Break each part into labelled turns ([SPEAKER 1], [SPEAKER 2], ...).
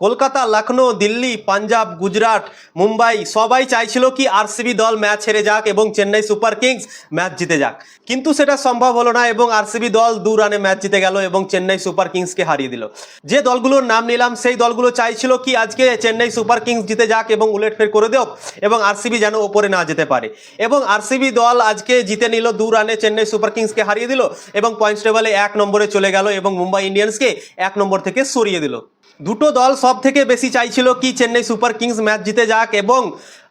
[SPEAKER 1] কলকাতা লখনৌ দিল্লি, পাঞ্জাব, গুজরাট, মুম্বাই সবাই চাইছিল কি আরসিবি দল ম্যাচ হেরে যাক এবং চেন্নাই সুপার কিংস ম্যাচ জিতে যাক। কিন্তু সেটা সম্ভব হলো না এবং আরসিবি দল দু রানে ম্যাচ জিতে গেল এবং চেন্নাই সুপার কিংসকে হারিয়ে দিল। যে দলগুলোর নাম নিলাম, সেই দলগুলো চাইছিল কি আজকে চেন্নাই সুপার কিংস জিতে যাক এবং উলেটফের করে দেওক এবং আরসিবি যেন ওপরে না যেতে পারে। এবং আরসিবি দল আজকে জিতে নিল দু রানে চেন্নাই সুপার কিংসকে হারিয়ে দিল এবং পয়েন্টস টেবলে এক নম্বরে চলে গেল এবং মুম্বাই ইন্ডিয়ান্সকে এক নম্বর থেকে সরিয়ে দিল। দুটো দল সব থেকে বেশি চাইছিল কি চেন্নাই সুপার কিংস ম্যাচ জিতে যাক এবং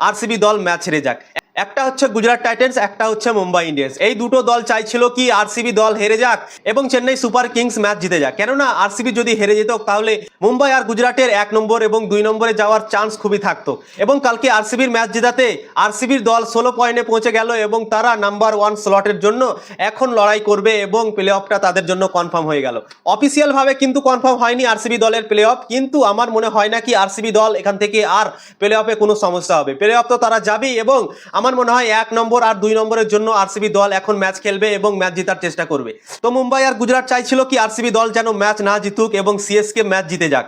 [SPEAKER 1] আরসিবি দল ম্যাচ হেরে যাক। একটা হচ্ছে গুজরাট টাইটেন্স, একটা হচ্ছে মুম্বাই ইন্ডিয়ান্স। এই দুটো দল চাইছিল কি আরসিবি দল হেরে যাক এবং চেন্নাই সুপার কিংস ম্যাচ জিতে যাক। কেননা আরসিবি যদি হেরে যেত, তাহলে মুম্বাই আর গুজরাটের এক নম্বর এবং দুই নম্বরে যাওয়ার চান্স খুবই থাকতো। এবং কালকে আরসিবির ম্যাচ জেতাতে আরসিবির দল ষোলো পয়েন্টে পৌঁছে গেল এবং তারা নাম্বার ওয়ান স্লটের জন্য এখন লড়াই করবে এবং প্লে অফটা তাদের জন্য কনফার্ম হয়ে গেল। অফিসিয়ালভাবে কিন্তু কনফার্ম হয়নি আরসিবি দলের প্লে অফ কিন্তু আমার মনে হয় না কি আরসিবি দল এখান থেকে আর প্লে অফে কোনো সমস্যা হবে। প্লে অফ তো তারা যাবেই এবং আমার মনে হয় এক নম্বর আর দুই নম্বরের জন্য আরসিবি দল এখন ম্যাচ খেলবে এবং ম্যাচ জেতার চেষ্টা করবে। তো মুম্বাই আর গুজরাট চাইছিল কি আরসিবি দল যেন ম্যাচ না জিতুক এবং সিএসকে ম্যাচ জিতে যাক।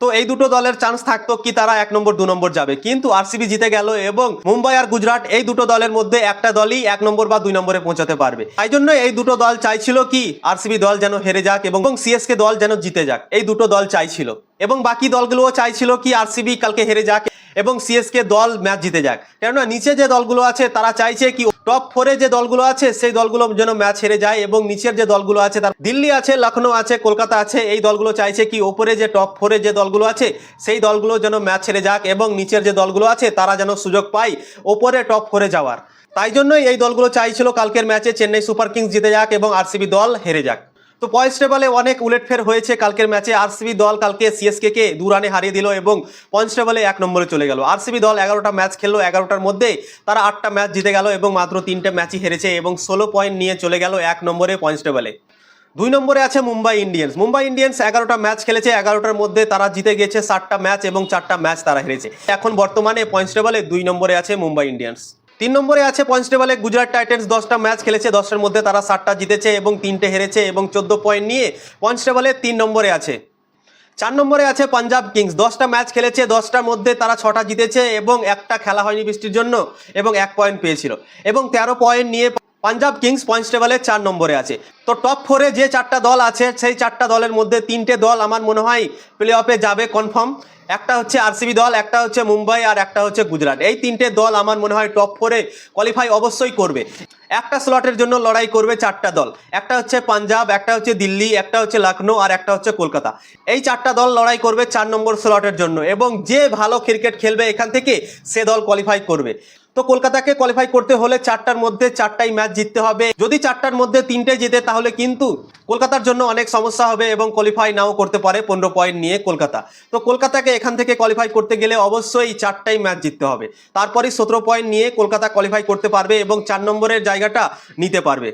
[SPEAKER 1] তো এই দুটো দলের চান্স থাকতো কি তারা এক নম্বর, দু নম্বর যাবে। কিন্তু আরসিবি জিতে গেল এবং মুম্বাই আর গুজরাট এই দুটো দলের মধ্যে একটা দলই এক নম্বর বা দুই নম্বরে পৌঁছাতে পারবে। তাই জন্য এই দুটো দল চাইছিল কি আরসিবি দল যেন হেরে যাক এবং সিএসকে দল যেন জিতে যাক। এই দুটো দল চাইছিল। এবং বাকি দলগুলোও চাইছিল কি আরসিবি কালকে হেরে যাক এবং সিএসকে দল ম্যাচ জিতে যাক। কেননা নিচে যে দলগুলো আছে তারা চাইছে কি টপ ফোরে যে দলগুলো আছে, সেই দলগুলো যেন ম্যাচ হেরে যায় এবং নিচের যে দলগুলো আছে, তার দিল্লি আছে লখনৌ আছে, কলকাতা আছে, এই দলগুলো চাইছে কি ওপরে যে টপ ফোরে যে দলগুলো আছে, সেই দলগুলো যেন ম্যাচ হেরে যাক এবং নিচের যে দলগুলো আছে, তারা যেন সুযোগ পায় ওপরে টপ ফোরে যাওয়ার। তাই জন্যই এই দলগুলো চাইছিল কালকের ম্যাচে চেন্নাই সুপার কিংস জিতে যাক এবং আরসিবি দল হেরে যাক। তো পয়েন্টস টেবলে অনেক উলেটফের হয়েছে কালকের ম্যাচে আরসিবি দল কালকে সিএসকে কে দু রানে হারিয়ে দিল এবং পয়েন্টস টেবলে এক নম্বরে চলে গেল। আরসিবি দল এগারোটা ম্যাচ খেললো, এগারোটার মধ্যে তারা আটটা ম্যাচ জিতে গেল এবং মাত্র তিনটে ম্যাচই হেরেছে এবং ষোলো পয়েন্ট নিয়ে চলে গেল এক নম্বরে পয়েন্টস টেবলে দুই নম্বরে আছে মুম্বাই ইন্ডিয়ান্স। মুম্বাই ইন্ডিয়ান্স এগারোটা ম্যাচ খেলেছে, এগারোটার মধ্যে তারা জিতে গেছে সাতটা ম্যাচ এবং চারটা ম্যাচ তারা হেরেছে। এখন বর্তমানে পয়েন্টস টেবলে দুই নম্বরে আছে মুম্বাই ইন্ডিয়ান্স। তিন নম্বরে আছে পয়েন্টস গুজরাট টাইটেন্স দশটা ম্যাচ খেলেছে দশটার মধ্যে তারা সাতটা জিতেছে এবং তিনটে হেরেছে এবং চোদ্দ পয়েন্ট নিয়ে পয়েন্টস তিন নম্বরে আছে। চার নম্বরে আছে পাঞ্জাব কিংস দশটা ম্যাচ খেলেছে, দশটার মধ্যে তারা ছটা জিতেছে এবং একটা খেলা হয়নি বৃষ্টির জন্য এবং এক পয়েন্ট পেয়েছিল। এবং তেরো পয়েন্ট নিয়ে পাঞ্জাব কিংস পয়েন্টস চার নম্বরে আছে। তো টপ ফোরে যে চারটা দল আছে, সেই চারটা দলের মধ্যে তিনটে দল আমার মনে হয় প্লে অফে যাবে কনফার্ম একটা হচ্ছে আরসিবি দল, একটা হচ্ছে মুম্বাই আর একটা হচ্ছে গুজরাট। এই তিনটে দল আমার মনে হয় টপ ফোরে কোয়ালিফাই অবশ্যই করবে। একটা স্লটের জন্য লড়াই করবে চারটা দল। একটা হচ্ছে পাঞ্জাব, একটা হচ্ছে দিল্লি, একটা হচ্ছে লখনৌ আর একটা হচ্ছে কলকাতা। এই চারটা দল লড়াই করবে চার নম্বর স্লটের জন্য এবং যে ভালো ক্রিকেট খেলবে এখান থেকে সে দল কোয়ালিফাই করবে। তো কলকাতাকে কোয়ালিফাই করতে হলে চারটার মধ্যে চারটাই ম্যাচ জিততে হবে। যদি চারটার মধ্যে তিনটে জিতে, তাহলে কিন্তু কলকাতার জন্য অনেক সমস্যা হবে এবং কোয়ালিফাই নাও করতে পারে পনেরো পয়েন্ট নিয়ে কলকাতা। তো কলকাতাকে এখান থেকে কোয়ালিফাই করতে গেলে অবশ্যই চারটাই ম্যাচ জিততে হবে। তারপরে সতেরো পয়েন্ট নিয়ে কলকাতা কোয়ালিফাই করতে পারবে এবং চার নম্বরের জায়গাটা নিতে পারবে।